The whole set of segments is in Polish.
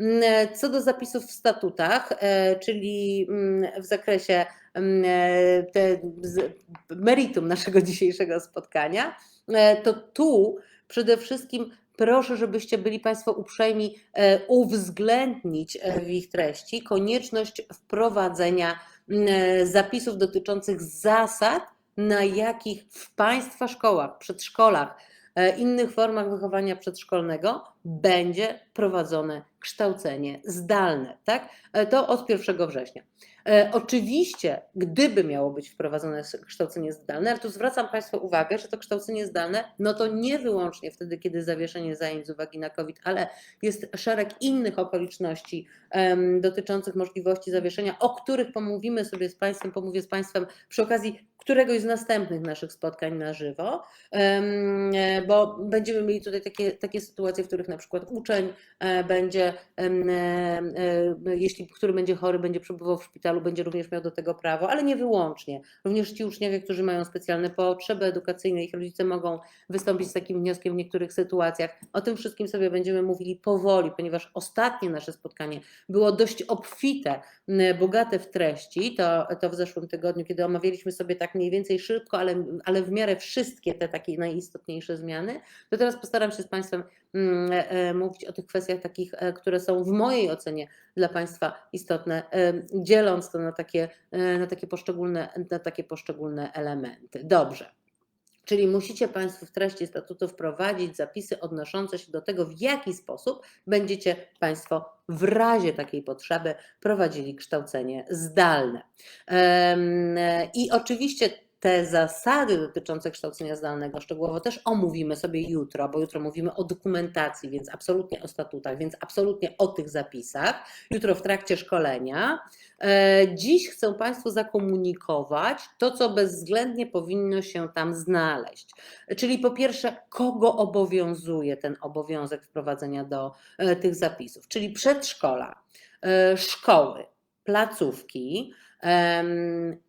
Mm, Co do zapisów w statutach, e, czyli mm, w zakresie mm, e, te, meritum naszego dzisiejszego spotkania, e, to tu przede wszystkim proszę, żebyście byli Państwo uprzejmi e, uwzględnić e, w ich treści konieczność wprowadzenia e, zapisów dotyczących zasad, na jakich w Państwa szkołach, przedszkolach, e, innych formach wychowania przedszkolnego będzie prowadzone kształcenie zdalne, tak? E, To od 1 września. E, Oczywiście, gdyby miało być wprowadzone kształcenie zdalne, ale tu zwracam Państwu uwagę, że to kształcenie zdalne, no to nie wyłącznie wtedy, kiedy zawieszenie zajęć z uwagi na COVID, ale jest szereg innych okoliczności em, dotyczących możliwości zawieszenia, o których pomówimy sobie z Państwem, pomówię z Państwem przy okazji któregoś z następnych naszych spotkań na żywo, e, bo będziemy mieli tutaj takie, takie sytuacje, w których na przykład uczeń e, będzie, e, jeśli który będzie chory, będzie przebywał w szpitalu, będzie również miał do tego prawo, ale nie wyłącznie. Również ci uczniowie, którzy mają specjalne potrzeby edukacyjne, ich rodzice mogą wystąpić z takim wnioskiem w niektórych sytuacjach. O tym wszystkim sobie będziemy mówili powoli, ponieważ ostatnie nasze spotkanie było dość obfite, bogate w treści. To, to w zeszłym tygodniu, kiedy omawialiśmy sobie tak mniej więcej szybko, ale, ale w miarę wszystkie te takie najistotniejsze zmiany, to teraz postaram się z Państwem mm, e, e, mówić o tych kwestiach takich, e, które są w mojej ocenie dla Państwa istotne, dzieląc to na takie, na takie, poszczególne, na takie poszczególne elementy. Dobrze. Czyli musicie Państwo w treści statutu wprowadzić zapisy odnoszące się do tego, w jaki sposób będziecie Państwo w razie takiej potrzeby prowadzili kształcenie zdalne. Em, I oczywiście te zasady dotyczące kształcenia zdalnego szczegółowo też omówimy sobie jutro, bo jutro mówimy o dokumentacji, więc absolutnie o statutach, więc absolutnie o tych zapisach. Jutro w trakcie szkolenia. E, Dziś chcę Państwu zakomunikować to, co bezwzględnie powinno się tam znaleźć. Czyli po pierwsze, kogo obowiązuje ten obowiązek wprowadzenia do e, tych zapisów, czyli przedszkola, e, szkoły, placówki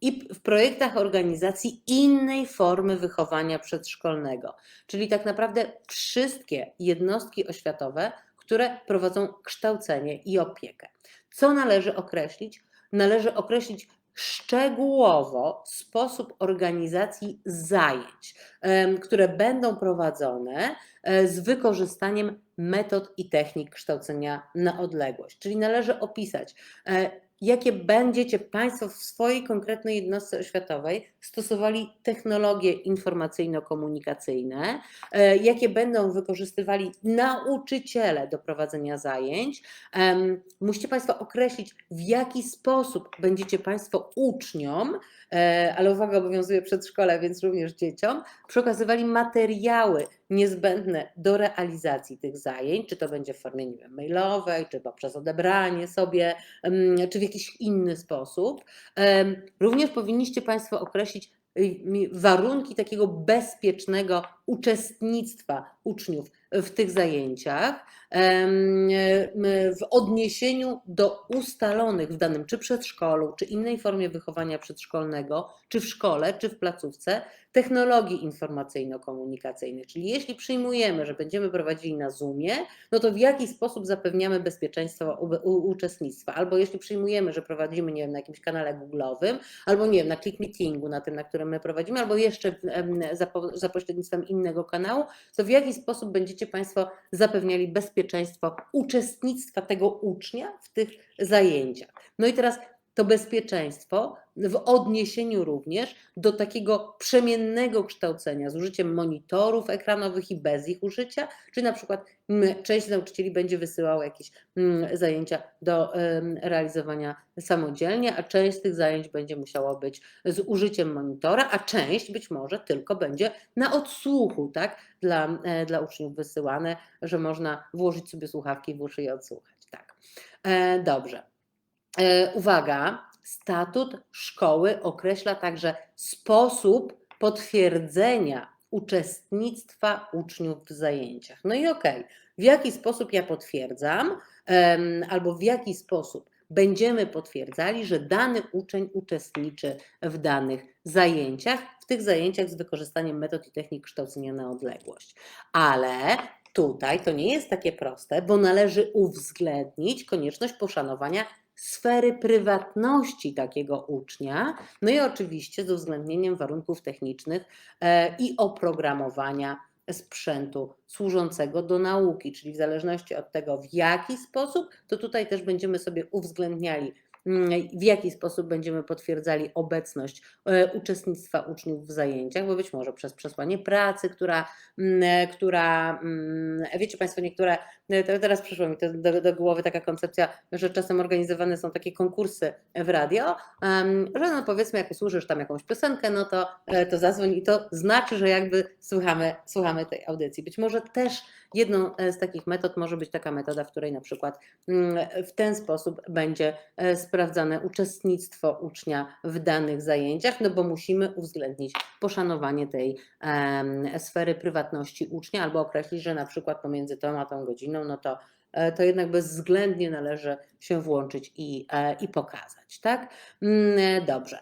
i w projektach organizacji innej formy wychowania przedszkolnego, czyli tak naprawdę wszystkie jednostki oświatowe, które prowadzą kształcenie i opiekę. Co należy określić? Należy określić szczegółowo sposób organizacji zajęć, które będą prowadzone e, z wykorzystaniem metod i technik kształcenia na odległość. Czyli należy opisać, e, jakie będziecie Państwo w swojej konkretnej jednostce oświatowej stosowali technologie informacyjno-komunikacyjne, e, jakie będą wykorzystywali nauczyciele do prowadzenia zajęć. Musicie Państwo określić, w jaki sposób będziecie Państwo uczniom, e, ale uwaga, obowiązuje przedszkole, więc również dzieciom, przekazywali materiały niezbędne do realizacji tych zajęć, czy to będzie w formie nie wiem, mailowej, czy poprzez odebranie sobie, czy w jakiś inny sposób. Również powinniście Państwo określić y, warunki takiego bezpiecznego uczestnictwa uczniów w tych zajęciach w odniesieniu do ustalonych w danym czy przedszkolu, czy innej formie wychowania przedszkolnego, czy w szkole, czy w placówce technologii informacyjno-komunikacyjnych. Czyli jeśli przyjmujemy, że będziemy prowadzili na Zoomie, no to w jaki sposób zapewniamy bezpieczeństwo uczestnictwa? Albo jeśli przyjmujemy, że prowadzimy, nie wiem, na jakimś kanale Google'owym, albo nie wiem, na Click Meetingu, na tym, na którym my prowadzimy, albo jeszcze za, za pośrednictwem innego kanału, to w jaki sposób będziecie Państwo zapewniali bezpieczeństwo uczestnictwa tego ucznia w tych zajęciach? No i teraz to bezpieczeństwo w odniesieniu również do takiego przemiennego kształcenia z użyciem monitorów ekranowych i bez ich użycia, czy na przykład część nauczycieli będzie wysyłała jakieś mm, zajęcia do realizowania samodzielnie, a część z tych zajęć będzie musiała być z użyciem monitora, a część być może tylko będzie na odsłuchu, tak, dla, e, dla uczniów wysyłane, że można włożyć sobie słuchawki w uszy i odsłuchać. Tak. E, Dobrze. E, Uwaga, statut szkoły określa także sposób potwierdzenia uczestnictwa uczniów w zajęciach. No i okej, w jaki sposób ja potwierdzam, albo w jaki sposób będziemy potwierdzali, że dany uczeń uczestniczy w danych zajęciach, w tych zajęciach z wykorzystaniem metod i technik kształcenia na odległość. Ale tutaj to nie jest takie proste, bo należy uwzględnić konieczność poszanowania sfery prywatności takiego ucznia, no i oczywiście z uwzględnieniem warunków technicznych e, i oprogramowania sprzętu służącego do nauki, czyli w zależności od tego, w jaki sposób, to tutaj też będziemy sobie uwzględniali w jaki sposób będziemy potwierdzali obecność e, uczestnictwa uczniów w zajęciach, bo być może przez przesłanie pracy, która, mm, e, która mm, wiecie Państwo, niektóre, e, teraz przyszło mi do, do głowy taka koncepcja, że czasem organizowane są takie konkursy w radio, że no powiedzmy, jak usłyszysz tam jakąś piosenkę, no to, to zadzwoń i to znaczy, że jakby słuchamy, słuchamy tej audycji. Być może też jedną z takich metod może być taka metoda, w której na przykład w ten sposób będzie sprawdzone, sprawdzane uczestnictwo ucznia w danych zajęciach, no bo musimy uwzględnić poszanowanie tej sfery prywatności ucznia albo określić, że na przykład pomiędzy tą a tą godziną, no to E, to jednak bezwzględnie należy się włączyć i, e, i pokazać. Tak? Mm, e, dobrze.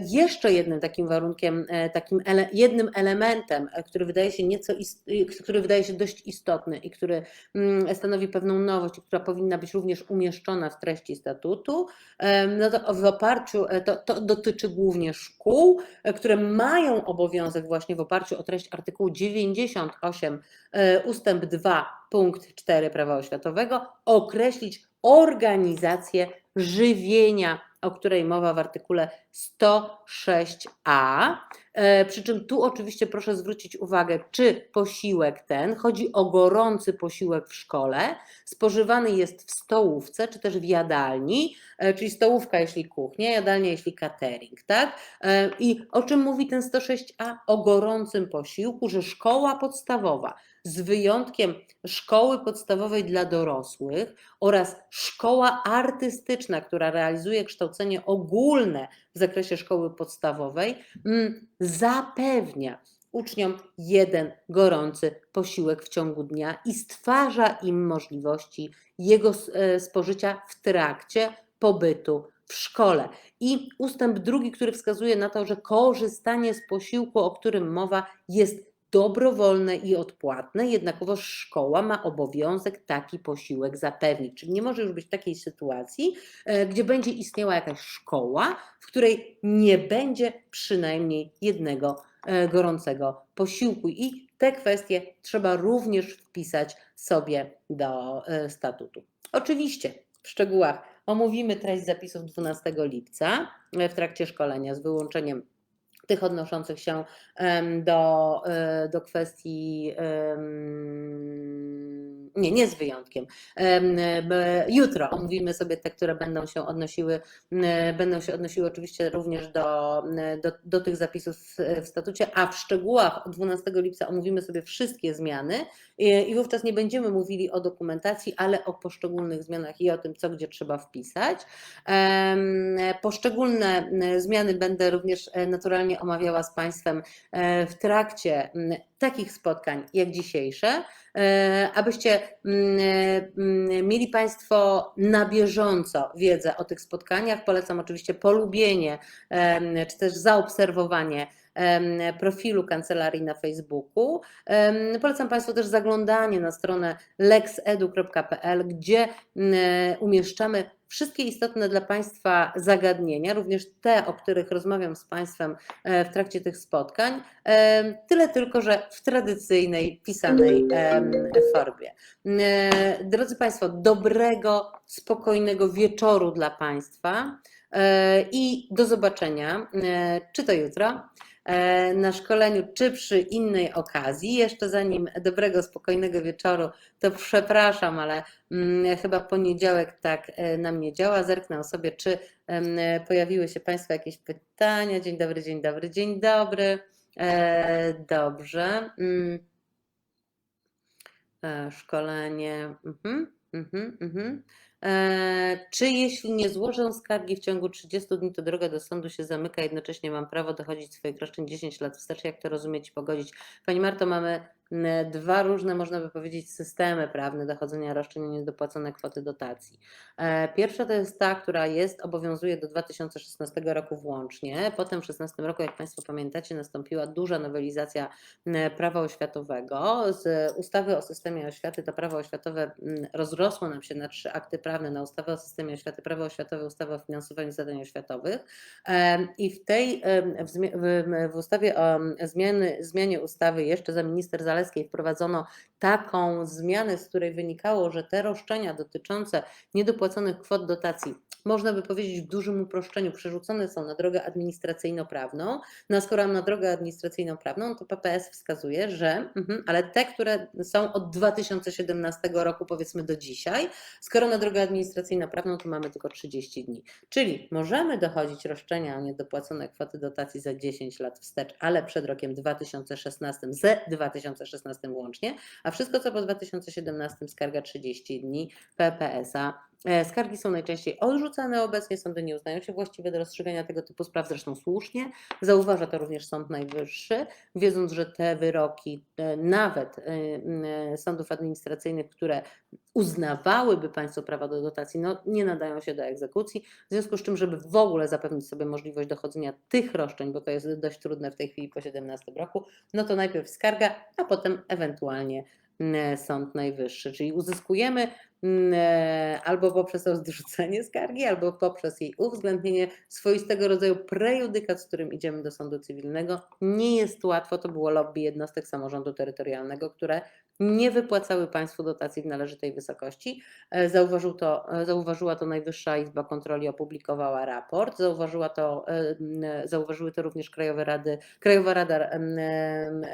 Jeszcze jednym takim warunkiem, takim ele, jednym elementem, który wydaje się nieco, który wydaje się dość istotny i który mm, stanowi pewną nowość, która powinna być również umieszczona w treści statutu, no to w oparciu, to, to dotyczy głównie szkół, które mają obowiązek właśnie w oparciu o treść artykułu 98 ustęp 2 punkt 4 prawa oświatowego określić organizację żywienia, o której mowa w artykule 106a. E, przy czym tu oczywiście proszę zwrócić uwagę, czy posiłek ten, chodzi o gorący posiłek w szkole, spożywany jest w stołówce, czy też w jadalni, e, czyli stołówka jeśli kuchnia, jadalnia jeśli catering, tak? E, I o czym mówi ten 106a? O gorącym posiłku, że szkoła podstawowa z wyjątkiem szkoły podstawowej dla dorosłych oraz szkoła artystyczna, która realizuje kształcenie ogólne w zakresie szkoły podstawowej, mm, zapewnia uczniom jeden gorący posiłek w ciągu dnia i stwarza im możliwości jego e, spożycia w trakcie pobytu w szkole. I ustęp drugi, który wskazuje na to, że korzystanie z posiłku, o którym mowa, jest dobrowolne i odpłatne, jednakowoż szkoła ma obowiązek taki posiłek zapewnić. Czyli nie może już być takiej sytuacji, e, gdzie będzie istniała jakaś szkoła, w której nie będzie przynajmniej jednego e, gorącego posiłku. I te kwestie trzeba również wpisać sobie do e, statutu. Oczywiście w szczegółach omówimy treść zapisów 12 lipca w trakcie szkolenia z wyłączeniem tych odnoszących się do, e, do kwestii nie, nie z wyjątkiem. Jutro omówimy sobie te, które będą się odnosiły, będą się odnosiły oczywiście również do, do, do tych zapisów w statucie, a w szczegółach od 12 lipca omówimy sobie wszystkie zmiany i wówczas nie będziemy mówili o dokumentacji, ale o poszczególnych zmianach i o tym, co gdzie trzeba wpisać. Poszczególne zmiany będę również e, naturalnie omawiała z Państwem e, w trakcie takich spotkań jak dzisiejsze, abyście mm, mm, mieli Państwo na bieżąco wiedzę o tych spotkaniach. Polecam oczywiście polubienie czy też zaobserwowanie profilu kancelarii na Facebooku. Polecam Państwu też zaglądanie na stronę lexedu.pl, gdzie umieszczamy wszystkie istotne dla Państwa zagadnienia, również te, o których rozmawiam z Państwem e, w trakcie tych spotkań, tyle tylko, że w tradycyjnej, pisanej formie. Drodzy Państwo, dobrego, spokojnego wieczoru dla Państwa e, i do zobaczenia, e, czy to jutro, E, na szkoleniu, czy przy innej okazji. Jeszcze zanim dobrego, spokojnego wieczoru, to przepraszam, ale mm, chyba poniedziałek tak e, na mnie działa. Zerknę sobie, czy pojawiły się Państwa jakieś pytania. Dzień dobry, dzień dobry, dzień dobry. E, dobrze. Mm. Szkolenie. Mhm, mhm, mhm. E, czy jeśli nie złożę skargi w ciągu 30 dni, to droga do sądu się zamyka, jednocześnie mam prawo dochodzić swoich roszczeń 10 lat wstecz? Jak to rozumieć i pogodzić? Pani Marto, mamy dwa różne, można by powiedzieć, systemy prawne dochodzenia roszczeń o niedopłacone kwoty dotacji. E, Pierwsza to jest ta, która jest, obowiązuje do 2016 roku włącznie. Potem w 2016 roku, jak Państwo pamiętacie, nastąpiła duża nowelizacja prawa oświatowego. Z ustawy o systemie oświaty to prawo oświatowe rozrosło nam się na trzy akty prawne, na ustawę o systemie oświaty, prawo oświatowe, ustawę o finansowaniu zadań oświatowych. Em, I w tej, w, w, ustawie o zmiany, zmianie ustawy jeszcze za minister Zaleskiej wprowadzono taką zmianę, z której wynikało, że te roszczenia dotyczące niedopłaconych kwot dotacji, można by powiedzieć w dużym uproszczeniu, przerzucone są na drogę administracyjno-prawną. No a skoro na drogę administracyjno-prawną, to PPS wskazuje, że mhm, ale te, które są od 2017 roku powiedzmy do dzisiaj, skoro na drogę administracyjno-prawną, to mamy tylko 30 dni. Czyli możemy dochodzić roszczenia o niedopłacone kwoty dotacji za 10 lat wstecz, ale przed rokiem 2016, z 2016 łącznie, a wszystko co po 2017 skarga 30 dni PPS-a. E, Skargi są najczęściej odrzucane obecnie, sądy nie uznają się właściwe do rozstrzygania tego typu spraw, zresztą słusznie. Zauważa to również Sąd Najwyższy, wiedząc, że te wyroki, e, nawet e, sądów administracyjnych, które uznawałyby państwo prawa do dotacji, no, nie nadają się do egzekucji. W związku z czym, żeby w ogóle zapewnić sobie możliwość dochodzenia tych roszczeń, bo to jest dość trudne w tej chwili po 17 roku, no to najpierw skarga, a potem ewentualnie Sąd Najwyższy. Czyli uzyskujemy e, albo poprzez odrzucenie skargi, albo poprzez jej uwzględnienie swoistego rodzaju prejudykat, z którym idziemy do sądu cywilnego. Nie jest łatwo, to było lobby jednostek samorządu terytorialnego, które nie wypłacały państwu dotacji w należytej wysokości. E, Zauważył to, e, zauważyła to Najwyższa Izba Kontroli, opublikowała raport. Zauważyła to, e, zauważyły to również Krajowe Rady, Krajowa Rada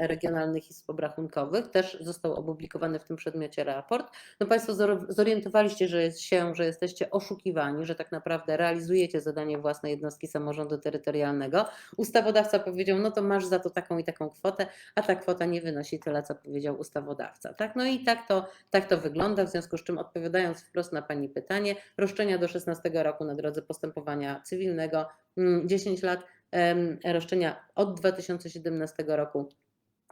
Regionalnych Izb Obrachunkowych. Też został opublikowany w tym przedmiocie raport. No państwo zor- zorientowaliście że jest, się, że jesteście oszukiwani, że tak naprawdę realizujecie zadanie własnej jednostki samorządu terytorialnego. Ustawodawca powiedział, no to masz za to taką i taką kwotę, a ta kwota nie wynosi tyle, co powiedział ustawodawca. Tak? No i tak to, tak to wygląda, w związku z czym odpowiadając wprost na Pani pytanie, roszczenia do 16 roku na drodze postępowania cywilnego, mm, 10 lat, em, roszczenia od 2017 roku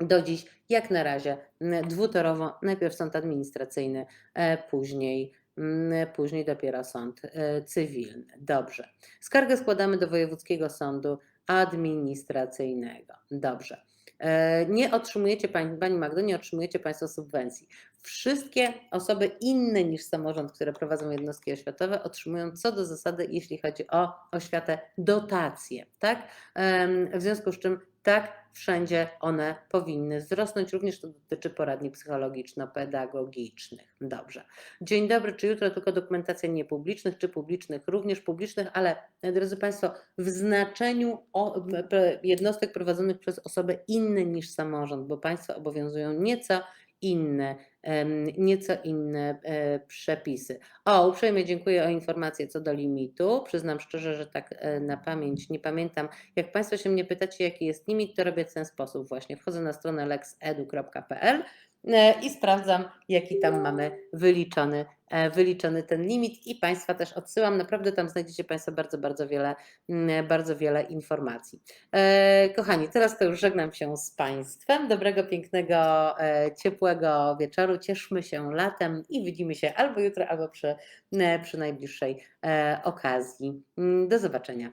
do dziś, jak na razie, mm, dwutorowo, najpierw sąd administracyjny, e, później, mm, później dopiero sąd e, cywilny. Dobrze. Skargę składamy do Wojewódzkiego Sądu Administracyjnego. Dobrze. E, Nie otrzymujecie, Pani, Pani Magdo, nie otrzymujecie Państwo subwencji. Wszystkie osoby inne niż samorząd, które prowadzą jednostki oświatowe, otrzymują co do zasady, jeśli chodzi o oświatę, dotacje. Tak? W związku z czym tak, wszędzie one powinny wzrosnąć. Również to dotyczy poradni psychologiczno-pedagogicznych. Dobrze. Dzień dobry, czy jutro tylko dokumentacja niepublicznych, czy publicznych? Również publicznych, ale drodzy Państwo, w znaczeniu jednostek prowadzonych przez osoby inne niż samorząd, bo Państwa obowiązują nieco inne, nieco inne e, przepisy. O, uprzejmie dziękuję o informację co do limitu. Przyznam szczerze, że tak e, na pamięć nie pamiętam. Jak Państwo się mnie pytacie, jaki jest limit, to robię w ten sposób właśnie. Wchodzę na stronę lexedu.pl e, i sprawdzam, jaki tam mamy wyliczony, wyliczony ten limit i Państwa też odsyłam. Naprawdę tam znajdziecie Państwo bardzo, bardzo wiele, mm, bardzo wiele informacji. E, Kochani, teraz to już żegnam się z Państwem. Dobrego, pięknego, e, ciepłego wieczoru. Cieszmy się latem i widzimy się albo jutro, albo przy, e, przy najbliższej e, okazji. Mm, Do zobaczenia.